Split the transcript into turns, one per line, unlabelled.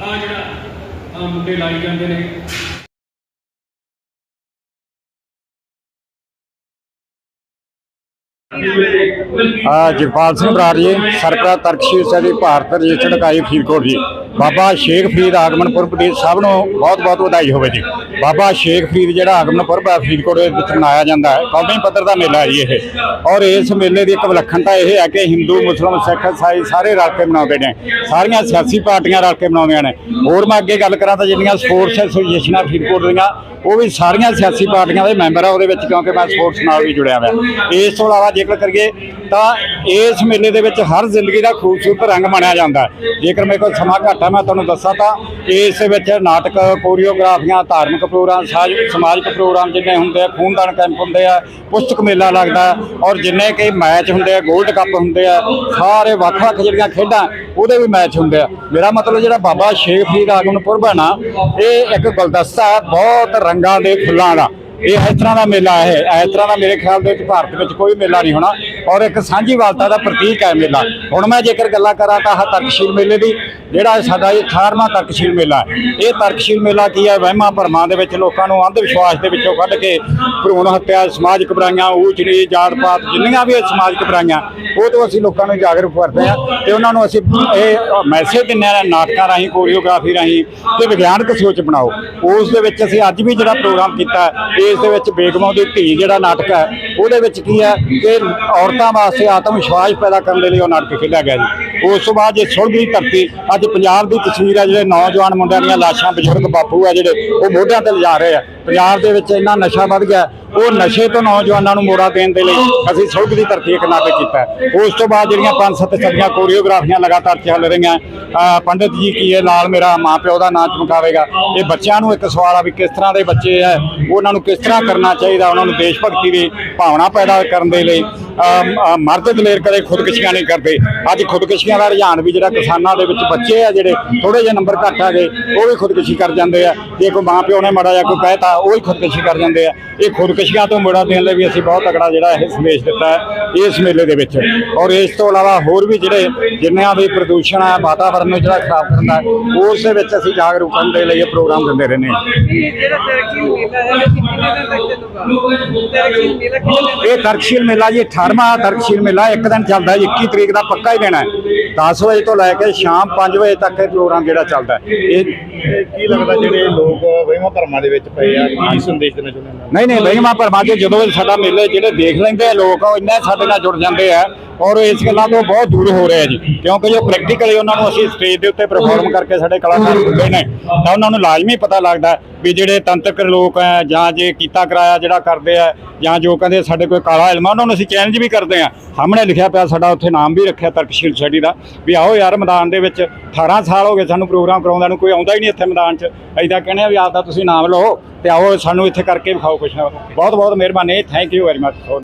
ਆ ਜਿਹੜਾ ਆਹ ਮੁੰਡੇ ਲਾਈ ਜਾਂਦੇ ਨੇ।
ਆ ਜਗਪਾਲ ਸਿੰਘ ਬਰਾੜ ਜੀ ਸਰਕਾਰ ਤਰਕਸ਼ੀਲ ਸਦੀ ਭਾਰਤ ਰਜਿਸਟਰਡ ਇਕਾਈ ਫਰੀਦਕੋਟ ਜੀ ਬਾਬਾ ਸ਼ੇਖ ਫਰੀਦ ਆਗਮਨ ਪੁਰਬ ਦੀ ਸਭ ਨੂੰ ਬਹੁਤ ਬਹੁਤ ਵਧਾਈ ਹੋਵੇ ਜੀ। ਬਾਬਾ ਸ਼ੇਖ ਫਰੀਦ ਜਿਹੜਾ ਆਗਮਨ ਪੁਰਬ ਹੈ ਫਰੀਦਕੋਟ ਦੇ ਵਿੱਚ ਮਨਾਇਆ ਜਾਂਦਾ ਹੈ। ਕੌਮੀ ਪੱਧਰ ਦਾ ਮੇਲਾ ਹੈ ਜੀ ਇਹ। ਔਰ ਇਸ ਮੇਲੇ ਦੀ ਇੱਕ ਵਿਲੱਖਣਤਾ ਇਹ ਹੈ ਕਿ ਹਿੰਦੂ ਮੁਸਲਮਾਨ ਸਿੱਖ ਇਸਾਈ ਸਾਰੇ ਰਲ ਕੇ ਮਨਾਉਂਦੇ ਨੇ। ਸਾਰੀਆਂ ਸਿਆਸੀ ਪਾਰਟੀਆਂ ਰਲ ਕੇ ਮਨਾਉਂਦੀਆਂ ਨੇ। ਹੋਰ ਮੈਂ ਅੱਗੇ ਗੱਲ ਕਰਾਂ ਤਾਂ ਜਿਹੜੀਆਂ ਸਪੋਰਟਸ ਐਸੋਸੀਏਸ਼ਨਾਂ ਫਰੀਦਕੋਟ ਦੀਆਂ ਉਹ ਵੀ ਸਾਰੀਆਂ ਸਿਆਸੀ ਪਾਰਟੀਆਂ ਦੇ ਮੈਂਬਰ ਆ ਉਹਦੇ ਵਿੱਚ, ਕਿਉਂਕਿ ਮੈਂ ਸਪੋਰਟਸ ਨਾਲ ਵੀ ਜੁੜਿਆ ਹੋਇਆ। ਇਸ ਤੋਂ ਇਲਾਵਾ ਜੇਕਰ ਕਰੀਏ, ਤਾਂ ਇਸ ਮੇਲੇ ਦੇ ਵਿੱਚ ਹਰ ਜ਼ਿੰਦਗੀ ਦਾ ਖੂਬਸੂਰਤ ਰੰਗ ਮੰਨਿਆ ਜਾਂਦਾ ਜੇਕਰ ਮੇਰੇ ਕੋਲ ਸਮਾਂ ਘੱਟ ਹੈ ਮੈਂ ਤੁਹਾਨੂੰ ਦੱਸਾਂ ਤਾਂ, ਇਸ ਵਿੱਚ ਨਾਟਕ, ਕੋਰੀਓਗ੍ਰਾਫੀਆਂ, ਧਾਰਮਿਕ ਪ੍ਰੋਗਰਾਮ ਸਮਾਜਿਕ ਪ੍ਰੋਗਰਾਮ ਜਿੰਨੇ ਹੁੰਦੇ ਆ, ਖੂਨਦਾਨ ਕੈਂਪ ਹੁੰਦੇ ਆ, ਪੁਸਤਕ ਮੇਲਾ ਲੱਗਦਾ ਔਰ ਜਿੰਨੇ ਕਈ ਮੈਚ ਹੁੰਦੇ ਆ 골ਡ ਕੱਪ ਹੁੰਦੇ ਆ, ਸਾਰੇ ਵੱਖ-ਵੱਖ ਜਿਹੜੀਆਂ ਖੇਡਾਂ ਉਹਦੇ ਵੀ ਮੈਚ ਹੁੰਦੇ ਆ। ਮੇਰਾ ਮਤਲਬ ਜਿਹੜਾ ਬਾਬਾ ਸ਼ੇਖ ਫਰੀਦ ਆਗਮਨ ਪੁਰਬ ਹੈ ਨਾ ਇਹ ਇੱਕ ਗੁਲਦਸਤਾ ਹੈ, ਬਹੁਤ ਰੰਗਾਂ ਦੇ ਫੁੱਲਾਂ ਦਾ। ਇਹ ਇਸ ਤਰ੍ਹਾਂ ਦਾ ਮੇਲਾ ਹੈ। ਇਸ ਤਰ੍ਹਾਂ ਦਾ ਮੇਰੇ ਖਿਆਲ ਦੇ ਵਿੱਚ ਭਾਰਤ ਵਿੱਚ ਕੋਈ ਮੇਲਾ ਨਹੀਂ ਹੋਣਾ। ਔਰ ਇੱਕ ਸਾਂਝੀਵਾਲਤਾ ਦਾ ਪ੍ਰਤੀਕ ਹੈ ਮੇਲਾ। ਹੁਣ ਮੈਂ ਜੇਕਰ ਗੱਲਾਂ ਕਰਾਂ ਤਾਂ ਆਹ ਤਰਕਸ਼ੀਲ ਮੇਲੇ ਦੀ, ਜਿਹੜਾ ਸਾਡਾ ਇਹ 18ਵਾਂ ਤਰਕਸ਼ੀਲ ਮੇਲਾ ਇਹ ਤਰਕਸ਼ੀਲ ਮੇਲਾ ਕੀ ਹੈ? ਵਹਿਮਾਂ ਭਰਮਾਂ ਦੇ ਵਿੱਚ ਲੋਕਾਂ ਨੂੰ ਅੰਧ ਵਿਸ਼ਵਾਸ ਦੇ ਵਿੱਚੋਂ ਕੱਢ ਕੇ ਭਰੂਣ ਹੱਤਿਆ, ਸਮਾਜਿਕ ਬੁਰਾਈਆਂ, ਊਚ ਨੀਚ, ਜਾਤ ਪਾਤ, ਜਿੰਨੀਆਂ ਵੀ ਇਹ ਸਮਾਜਿਕ ਬੁਰਾਈਆਂ, ਉਹ ਤੋਂ ਅਸੀਂ ਲੋਕਾਂ ਨੂੰ ਜਾਗਰੂਕ ਕਰਦੇ ਹਾਂ ਤੇ ਉਹਨਾਂ ਨੂੰ ਅਸੀਂ ਇਹ ਮੈਸੇਜ ਦਿੰਦੇ ਹਾਂ ਨਾਟਕਾਂ ਰਾਹੀਂ ਕੋਰੀਓਗ੍ਰਾਫੀ ਰਾਹੀਂ ਤੇ ਵਿਗਿਆਨਕ ਸੋਚ ਬਣਾਓ। ਉਸ ਦੇ ਵਿੱਚ ਅਸੀਂ ਅੱਜ ਵੀ ਜਿਹੜਾ ਪ੍ਰੋਗਰਾਮ ਕੀਤਾ ਇਸ ਦੇ ਵਿੱਚ ਬੇਗਮਾਂ ਦੀ ਧੀ ਜਿਹੜਾ ਨਾਟਕ ਹੈ, ਉਹਦੇ ਵਿੱਚ ਕੀ ਹੈ ਕਿ ਔਰਤਾਂ ਵਾਸਤੇ ਆਤਮ ਵਿਸ਼ਵਾਸ ਪੈਦਾ ਕਰਨ ਦੇ ਲਈ ਉਹ ਨਾਟਕ ਖੇਡਿਆ ਗਿਆ ਜੀ। ਉਸ ਤੋਂ ਬਾਅਦ ਜੇ ਸੁਲਗ ਦੀ ਧਰਤੀ, ਅੱਜ ਪੰਜਾਬ ਦੀ ਤਸਵੀਰ ਹੈ, ਜਿਹੜੇ ਨੌਜਵਾਨ ਮੁੰਡਿਆਂ ਦੀਆਂ ਲਾਸ਼ਾਂ, ਬਜ਼ੁਰਗ ਬਾਪੂ ਆ ਜਿਹੜੇ, ਉਹ ਮੋਢਿਆਂ ਤੇ ਲਿਜਾ ਰਹੇ ਆ। ਪੰਜਾਬ ਦੇ ਵਿੱਚ ਇੰਨਾ ਨਸ਼ਾ ਵੱਧ ਗਿਆ, ਉਹ ਨਸ਼ੇ ਤੋਂ ਨੌਜਵਾਨਾਂ ਨੂੰ ਮੋੜਾ ਦੇਣ ਦੇ ਲਈ ਅਸੀਂ ਸੁਲਗ ਦੀ ਧਰਤੀ ਇੱਕ ਨਾਟਕ ਕੀਤਾ ਉਸ ਤੋਂ ਬਾਅਦ ਜਿਹੜੀਆਂ ਪੰਜ, ਸੱਤ ਸਦੀਆਂ ਕੋਰੀਓਗ੍ਰਾਫੀਆਂ ਲਗਾਤਾਰ ਚੱਲ ਰਹੀਆਂ, ਅਹ ਪੰਡਿਤ ਜੀ ਕੀ ਇਹ ਲਾਲ ਮੇਰਾ ਮਾਂ ਪਿਓ ਦਾ ਨਾਂ ਚਮਕਾਵੇਗਾ। ਇਹ ਬੱਚਿਆਂ ਨੂੰ ਇੱਕ ਸਵਾਲ ਆ ਵੀ ਕਿਸ ਤਰ੍ਹਾਂ ਦੇ ਬੱਚੇ ਹੈ, ਉਹਨਾਂ ਨੂੰ ਕਿਸ ਤਰ੍ਹਾਂ ਕਰਨਾ ਚਾਹੀਦਾ, ਉਹਨਾਂ ਨੂੰ ਦੇਸ਼ ਭਗਤੀ ਦੀ ਭਾਵਨਾ ਪੈਦਾ ਕਰਨ ਦੇ ਲਈ। ਮਰਦ ਦਲੇਰ ਕਦੇ ਖੁਦਕਸ਼ੀਆਂ ਨਹੀਂ ਕਰਦੇ। ਅੱਜ ਖੁਦਕਸ਼ੀਆਂ ਦਾ ਰੁਝਾਨ ਵੀ ਜਿਹੜਾ ਕਿਸਾਨਾਂ ਦੇ ਵਿੱਚ ਬੱਚੇ ਆ ਜਿਹੜੇ ਥੋੜੇ ਜਿਹੇ ਨੰਬਰ ਘੱਟ ਆ ਗਏ ਉਹ ਵੀ ਖੁਦਕਸ਼ੀ ਕਰ ਜਾਂਦੇ ਆ। ਜੇ ਕੋਈ ਮਾਂ ਪਿਓ ਨੇ ਮੜਾ ਜਾਂ ਕੋਈ ਕਹਿਤਾ ਉਹ ਵੀ ਖੁਦਕਸ਼ੀ ਕਰ ਜਾਂਦੇ ਆ। ਇਹ ਖੁਦਕਸ਼ੀਆਂ ਤੋਂ ਮੋੜਾ ਦੇਣ ਲਈ ਵੀ ਅਸੀਂ ਬਹੁਤ ਤਕੜਾ ਜਿਹੜਾ ਇਹ ਸੰਦੇਸ਼ ਦਿੱਤਾ ਹੈ ਇਸ ਮੇਲੇ ਦੇ ਵਿੱਚ। ਔਰ ਇਸ ਤੋਂ ਇਲਾਵਾ ਹੋਰ ਵੀ ਜਿਹੜੇ ਜਿੰਨਿਆਂ ਵੀ ਪ੍ਰਦੂਸ਼ਣ ਆ ਵਾਤਾਵਰਨ ਨੂੰ ਜਿਹੜਾ ਖਰਾਬ ਕਰਦਾ ਉਸ ਦੇ ਵਿੱਚ ਅਸੀਂ ਜਾਗਰੂਕ ਕਰਨ ਦੇ ਲਈ ਇਹ ਪ੍ਰੋਗਰਾਮ ਦਿੰਦੇ ਰਹਿੰਦੇ ਹਾਂ।
ਇਹ ਤਰਕਸ਼ੀਲ ਮੇਲਾ
ਜੀ 18 18ਵਾਂ ਤਰਕਸ਼ੀਲ ਮੇਲਾ ਇੱਕ ਦਿਨ ਚੱਲਦਾ ਹੈ 21 ਤਰੀਕ ਦਾ ਪੱਕਾ ਹੀ ਦੇਣਾ ਹੈ। 10 ਵਜੇ ਤੋਂ ਲੈ ਕੇ ਸ਼ਾਮ 5 ਵਜੇ ਤੱਕ ਇਹ ਪ੍ਰੋਗਰਾਮ ਜਿਹੜਾ ਚੱਲਦਾ ਹੈ। ਇਹ
ਇਹ ਕੀ ਲੱਗਦਾ ਜਿਹੜੇ ਲੋਕ ਵਹਿਮਾਂ ਭਰਮਾਂ ਦੇ ਵਿੱਚ ਪਏ ਆ? ਕੀ ਸੰਦੇਸ਼ ਦੇਣਾ ਚਾਹੁੰਦੇ ਨੇ?
ਨਹੀਂ ਨਹੀਂ ਬਈਮਾ ਪਰਮਾ ਜੀ ਜਦੋਂ ਇਹ ਸਾਡਾ ਮੇਲੇ ਜਿਹੜੇ ਦੇਖ ਲੈਂਦੇ ਆ ਲੋਕ ਉਹ ਇੰਨੇ ਸਾਡੇ ਨਾਲ ਜੁੜ ਜਾਂਦੇ ਆ। ਔਰ ਇਸ ਗੱਲਾਂ ਤੋਂ ਬਹੁਤ ਦੂਰ ਹੋ ਰਿਹਾ ਜੀ। ਕਿਉਂਕਿ ਜੋ ਪ੍ਰੈਕਟੀਕਲੀ ਉਹਨਾਂ ਨੂੰ ਅਸੀਂ ਸਟੇਜ ਦੇ ਉੱਤੇ ਪਰਫਾਰਮ ਕਰਕੇ ਸਾਡੇ ਕਲਾਕਾਰ ਹੁੰਦੇ ਨੇ, ਤਾਂ ਉਹਨਾਂ ਨੂੰ ਲਾਜ਼ਮੀ ਪਤਾ ਲੱਗਦਾ ਵੀ ਜਿਹੜੇ ਤੰਤਰਕ ਲੋਕ ਆ ਜਾਂ ਜੇ ਕੀਤਾ ਕਰਾਇਆ ਜਿਹੜਾ ਕਰਦੇ ਆ, ਜਾਂ ਜੋ ਕਹਿੰਦੇ ਸਾਡੇ ਕੋਈ ਕਾਲਾ ਇਲਮ ਉਹਨਾਂ ਨੂੰ ਅਸੀਂ ਚੈਲੰਜ ਵੀ ਕਰਦੇ ਆ। ਸਾਹਮਣੇ ਲਿਖਿਆ ਪਿਆ ਸਾਡਾ ਉੱਥੇ ਨਾਮ ਵੀ ਰੱਖਿਆ ਤਰਕਸ਼ੀਲ ਸੋਸਾਇਟੀ ਦਾ, ਵੀ ਆਓ ਯਾਰ ਮੈਦਾਨ ਦੇ ਵਿੱਚ 18 ਸਾਲ ਹੋ ਗਏ ਸਾਨੂੰ ਪ੍ਰੋਗਰਾਮ ਕਰਾਉਂਦਾ ਨੂੰ, ਕੋਈ ਆਉਂਦਾ ਹੀ ਨਹੀਂ ਇੱਥੇ ਮੈਦਾਨ 'ਚ। ਅਸੀਂ ਤਾਂ ਕਹਿੰਦੇ ਆ ਵੀ ਆਪਦਾ ਤੁਸੀਂ ਨਾਮ ਲਓ ਤੇ ਆਓ ਸਾਨੂੰ ਇੱਥੇ ਕਰਕੇ ਵਿਖਾਓ ਕੁਛ ਬਹੁਤ ਬਹੁਤ ਮਿਹਰਬਾਨੀ ਥੈਂਕ ਯੂ ਵੈਰੀ ਮਚ